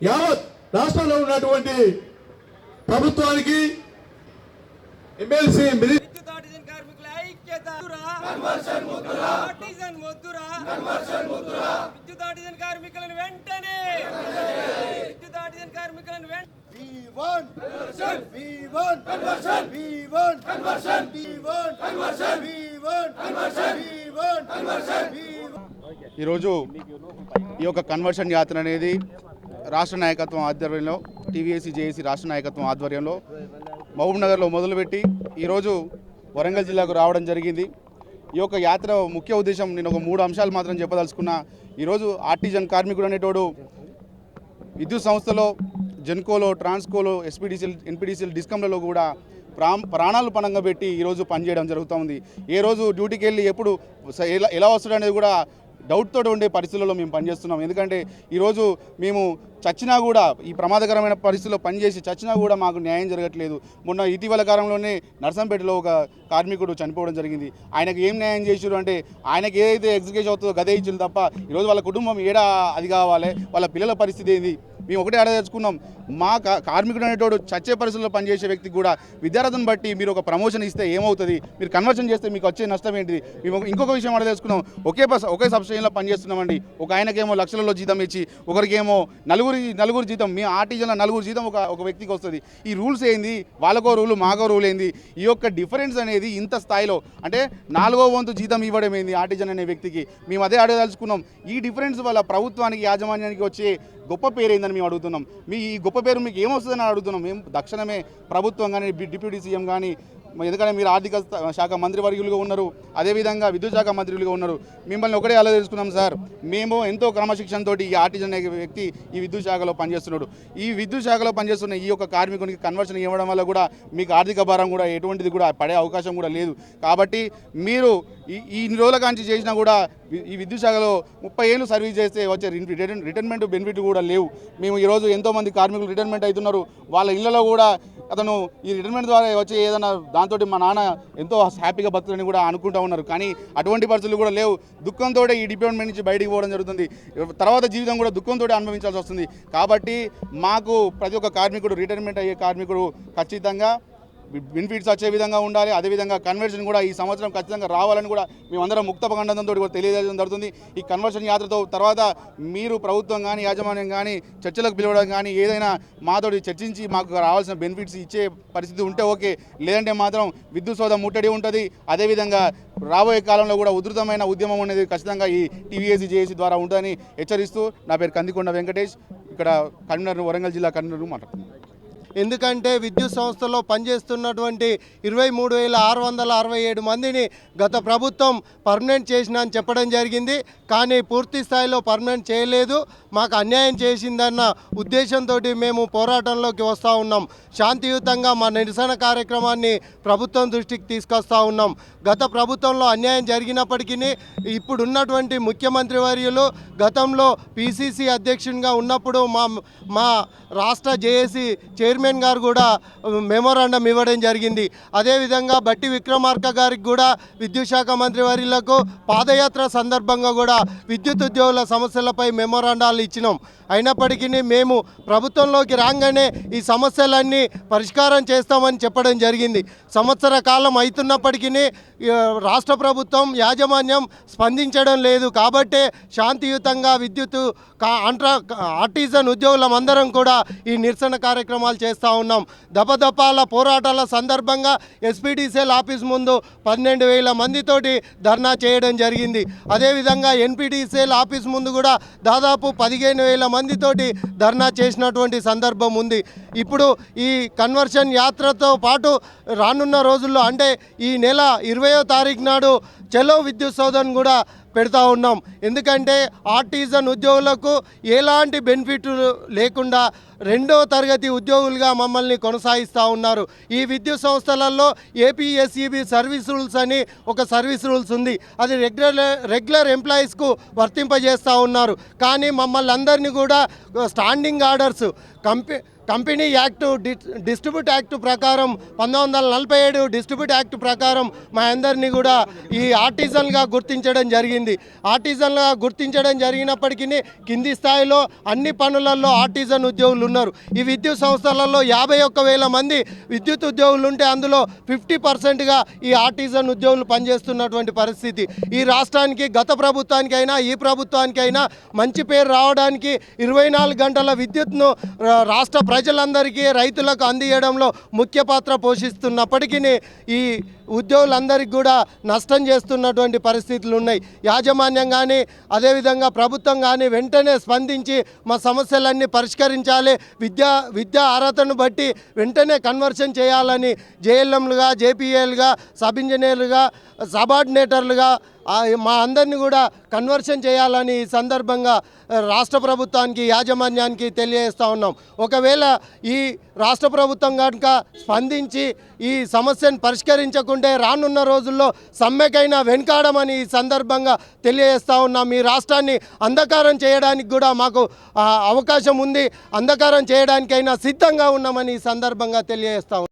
యావత్ రాష్ట్రంలో ఉన్నటువంటి ప్రభుత్వానికి ఎమ్మెల్సీ కార్మికులను వెంటనే కార్మికులను ఈరోజు ఈ యొక్క కన్వర్షన్ యాత్ర అనేది రాష్ట్ర నాయకత్వం ఆధ్వర్యంలో టీవీఎస్సీ జేఏసీ రాష్ట్ర నాయకత్వం ఆధ్వర్యంలో మహబూబ్ నగర్లో మొదలుపెట్టి ఈరోజు వరంగల్ జిల్లాకు రావడం జరిగింది. ఈ యొక్క యాత్ర ముఖ్య ఉద్దేశం నేను ఒక మూడు అంశాలు మాత్రం చెప్పదలుచుకున్నా. ఈరోజు ఆర్టిజన్ కార్మికుడు అనేటోడు విద్యుత్ సంస్థలో జెన్కోలో ట్రాన్స్కోలో ఎస్పీడీసీఎల్ ఎన్పీడీసీఎల్ డిస్కంలలో కూడా ప్రా ప్రాణాలు పణంగా పెట్టి ఈరోజు పనిచేయడం జరుగుతూ ఉంది ఏ రోజు డ్యూటీకి వెళ్ళి ఎప్పుడు ఎలా ఎలా వస్తాడు అనేది కూడా డౌట్తో ఉండే పరిస్థితుల్లో మేము పనిచేస్తున్నాం. ఎందుకంటే ఈరోజు మేము చచ్చినా కూడా ఈ ప్రమాదకరమైన పరిస్థితుల్లో పనిచేసి చచ్చినా కూడా మాకు న్యాయం జరగట్లేదు. మొన్న ఇటీవల కాలంలోనే నర్సంపేటలో ఒక కార్మికుడు చనిపోవడం జరిగింది. ఆయనకు ఏం న్యాయం చేసారు అంటే ఆయనకి ఏదైతే ఎగ్జిక్యూషన్ అవుతుందో గదే ఇచ్చింది తప్ప ఈరోజు వాళ్ళ కుటుంబం ఏడా అది కావాలి? వాళ్ళ పిల్లల పరిస్థితి ఏంది? మేము ఒకటే ఆడదలుచుకున్నాం మా కార్మికుడు అనేటోడు చచ్చే పరిస్థితుల్లో పనిచేసే వ్యక్తికి కూడా విద్యార్థులను బట్టి మీరు ఒక ప్రమోషన్ ఇస్తే ఏమవుతుంది? మీరు కన్వర్షన్ చేస్తే మీకు వచ్చే నష్టం ఏంటిది? మేము ఇంకొక విషయం అడగదలుచుకున్నాం ఒకే బస్ ఒకే సబ్స్టేషన్లో పనిచేస్తున్నామండి. ఒక ఆయనకేమో లక్షలలో జీతం ఇచ్చి ఒకరికేమో నలుగురి నలుగురు జీతం మీ ఆర్టీజన్లో నలుగురు జీతం ఒక ఒక వ్యక్తికి వస్తుంది. ఈ రూల్స్ ఏంది? వాళ్ళకో రూలు మాకో రూల్ ఏంది? ఈ యొక్క డిఫరెన్స్ అనేది ఇంత స్థాయిలో అంటే నాలుగో వంతు జీతం ఇవ్వడం ఏంది ఆర్టిజన్ అనే వ్యక్తికి? మేము అదే అడగదలుచుకున్నాం ఈ డిఫరెన్స్ వల్ల ప్రభుత్వానికి యాజమాన్యానికి వచ్చే గొప్ప పేరు ఏందని మేము అడుగుతున్నాం. మీ ఈ గొప్ప పేరు మీకు ఏమొస్తుందని అడుగుతున్నాం. మేము తక్షణమే ప్రభుత్వం కానీ డిప్యూటీ సీఎం కానీ ఎందుకంటే మీరు ఆర్థిక శాఖ శాఖ మంత్రివర్యులుగా ఉన్నారు. అదేవిధంగా విద్యుత్ శాఖ మంత్రులుగా ఉన్నారు. మిమ్మల్ని ఒకటే అలా తెలుసుకున్నాం సార్. మేము ఎంతో క్రమశిక్షణతో ఈ ఆర్టిజన్ అనే వ్యక్తి ఈ విద్యుత్ శాఖలో పనిచేస్తున్నాడు. ఈ విద్యుత్ శాఖలో పనిచేస్తున్న ఈ యొక్క కార్మికునికి కన్వర్షన్ ఇవ్వడం వల్ల కూడా మీకు ఆర్థిక భారం కూడా ఎటువంటిది కూడా పడే అవకాశం కూడా లేదు. కాబట్టి మీరు ఈ ఇన్ని రోజుల కాంచి చేసినా కూడా ఈ విద్యుత్ శాఖలో ముప్పై ఏళ్ళు సర్వీస్ చేస్తే వచ్చే రిటైర్మెంట్ రిటైర్మెంట్ బెనిఫిట్ కూడా లేవు. మేము ఈరోజు ఎంతోమంది కార్మికులు రిటైర్మెంట్ అవుతున్నారు. వాళ్ళ ఇళ్ళలో కూడా అతను ఈ రిటైర్మెంట్ ద్వారా వచ్చి ఏదైనా దాంతో మా నాన్న ఎంతో హ్యాపీగా బతుకులని కూడా అనుకుంటా ఉన్నారు. కానీ అటువంటి పరిస్థితులు కూడా లేవు. దుఃఖంతో ఈ డిపార్ట్మెంట్ నుంచి బయటికి పోవడం జరుగుతుంది. తర్వాత జీవితం కూడా దుఃఖంతో అనుభవించాల్సి వస్తుంది. కాబట్టి మాకు ప్రతి ఒక్క కార్మికుడు రిటైర్మెంట్ అయ్యే కార్మికుడు ఖచ్చితంగా బెనిఫిట్స్ వచ్చే విధంగా ఉండాలి. అదేవిధంగా కన్వర్షన్ కూడా ఈ సంవత్సరం ఖచ్చితంగా రావాలని కూడా మేమందరం ముక్త పగండంతో కూడా తెలియజేయడం జరుగుతుంది. ఈ కన్వర్షన్ యాత్రతో తర్వాత మీరు ప్రభుత్వం కానీ యాజమాన్యం కానీ చర్చలకు పిలవడం కానీ ఏదైనా మాతో చర్చించి మాకు రావాల్సిన బెనిఫిట్స్ ఇచ్చే పరిస్థితి ఉంటే ఓకే. లేదంటే మాత్రం విద్యుత్ సోద ముట్టడి ఉంటుంది. అదేవిధంగా రాబోయే కాలంలో కూడా ఉధృతమైన ఉద్యమం అనేది ఖచ్చితంగా ఈ టీవీఎస్సీ జేఏసీ ద్వారా ఉంటుందని హెచ్చరిస్తూ నా పేరు కందికొండ వెంకటేష్. ఇక్కడ కన్వీనర్ వరంగల్ జిల్లా కన్వీనర్ మాట్లాడుతున్నాను. ఎందుకంటే విద్యుత్ సంస్థలో పనిచేస్తున్నటువంటి ఇరవై మూడు వేల ఆరు వందల అరవై ఏడు మందిని గత ప్రభుత్వం పర్మనెంట్ చేసిన అని చెప్పడం జరిగింది. కానీ పూర్తి స్థాయిలో పర్మనెంట్ చేయలేదు. మాకు అన్యాయం చేసిందన్న ఉద్దేశంతో మేము పోరాటంలోకి వస్తూ ఉన్నాం. శాంతియుతంగా మా నిరసన కార్యక్రమాన్ని ప్రభుత్వం దృష్టికి తీసుకొస్తా ఉన్నాం. గత ప్రభుత్వంలో అన్యాయం జరిగినప్పటికీ ఇప్పుడున్నటువంటి ముఖ్యమంత్రి వర్యులు గతంలో పిసిసి అధ్యక్షునిగా ఉన్నప్పుడు మా మా రాష్ట్ర జేఏసీ చైర్మన్ గారు కూడా మెమోరాండం ఇవ్వడం జరిగింది. అదేవిధంగా బట్టి విక్రమార్క గారికి కూడా విద్యుత్ శాఖ మంత్రి వర్యులకు పాదయాత్ర సందర్భంగా కూడా విద్యుత్ ఉద్యోగుల సమస్యలపై మెమోరాండాలు ఇచ్చినాం. అయినప్పటికీ మేము ప్రభుత్వంలోకి రాగానే ఈ సమస్యలన్నీ పరిష్కారం చేస్తామని చెప్పడం జరిగింది. సంవత్సర కాలం అవుతున్నప్పటికీ రాష్ట్ర ప్రభుత్వం యాజమాన్యం స్పందించడం లేదు. కాబట్టే శాంతియుతంగా విద్యుత్ అంట్రా ఆర్టిజన్ ఉద్యోగులం అందరం కూడా ఈ నిరసన కార్యక్రమాలు చేస్తూ ఉన్నాం. దపదపాల పోరాటాల సందర్భంగా ఎస్పీడీసీఎల్ ఆఫీస్ ముందు పన్నెండు వేల మందితోటి ధర్నా చేయడం జరిగింది. అదేవిధంగా ఎన్పీటీసీఎల్ ఆఫీస్ ముందు కూడా దాదాపు పదిహేను వేల మందితోటి ధర్నా చేసినటువంటి సందర్భం ఉంది. ఇప్పుడు ఈ కన్వర్షన్ యాత్రతో పాటు రానున్న రోజుల్లో అంటే ఈ నెల ఇరవై ఇరవయో తారీఖు నాడు చెలో విద్యుత్ సౌధను కూడా పెడతా ఉన్నాం. ఎందుకంటే ఆర్టిజన్ ఉద్యోగులకు ఎలాంటి బెనిఫిట్ లేకుండా రెండో తరగతి ఉద్యోగులుగా మమ్మల్ని కొనసాగిస్తూ ఉన్నారు. ఈ విద్యుత్ సంస్థలలో ఏపీఎస్ఈబి సర్వీస్ రూల్స్ అని ఒక సర్వీస్ రూల్స్ ఉంది. అది రెగ్యులర్ రెగ్యులర్ ఎంప్లాయీస్కు వర్తింపజేస్తూ ఉన్నారు. కానీ మమ్మల్ని అందరినీ కూడా స్టాండింగ్ ఆర్డర్స్ కంపె కంపెనీ యాక్టు డిస్ట్రిబ్యూట్ యాక్ట్ ప్రకారం పంతొమ్మిది వందల నలభై ఏడు డిస్ట్రిబ్యూట్ యాక్ట్ ప్రకారం మా అందరినీ కూడా ఈ ఆర్టిజన్గా గుర్తించడం జరిగింది. ఆర్టిజన్గా గుర్తించడం జరిగినప్పటికీ కింది స్థాయిలో అన్ని పనులలో ఆర్టిజన్ ఉద్యోగులు ఉన్నారు. ఈ విద్యుత్ సంస్థలలో యాభై ఒక్క వేల మంది విద్యుత్ ఉద్యోగులు ఉంటే అందులో ఫిఫ్టీ పర్సెంట్గా ఈ ఆర్టిజన్ ఉద్యోగులు పనిచేస్తున్నటువంటి పరిస్థితి. ఈ రాష్ట్రానికి గత ప్రభుత్వానికైనా ఈ ప్రభుత్వానికైనా మంచి పేరు రావడానికి ఇరవై నాలుగు గంటల విద్యుత్ను రాష్ట్ర ప్రజలందరికీ రైతులకు అందియడంలో ముఖ్య పాత్ర పోషిస్తున్నప్పటికీ ఈ ఉద్యోగులందరికీ కూడా నష్టం చేస్తున్నటువంటి పరిస్థితులు ఉన్నాయి. యాజమాన్యం కానీ అదేవిధంగా ప్రభుత్వం కానీ వెంటనే స్పందించి మా సమస్యలన్నీ పరిష్కరించాలి. విద్యా విద్యా అర్హతను బట్టి వెంటనే కన్వర్షన్ చేయాలని జేఎల్ఎంలుగా జేపీఏలుగా సబ్ ఇంజనీర్లుగా సబార్డినేటర్లుగా మా అందరినీ కూడా కన్వర్షన్ చేయాలని ఈ సందర్భంగా రాష్ట్ర ప్రభుత్వానికి యాజమాన్యానికి తెలియజేస్తూ ఉన్నాం. ఒకవేళ ఈ రాష్ట్ర ప్రభుత్వం కనుక స్పందించి ఈ సమస్యను పరిష్కరించకుంటే రానున్న రోజుల్లో సమ్మెకైనా వెనుకాడమని ఈ సందర్భంగా తెలియజేస్తూ ఉన్నాం. మీ రాష్ట్రాన్ని అంధకారం చేయడానికి కూడా మాకు అవకాశం ఉంది. అంధకారం చేయడానికైనా సిద్ధంగా ఉన్నామని ఈ సందర్భంగా తెలియజేస్తా ఉన్నాం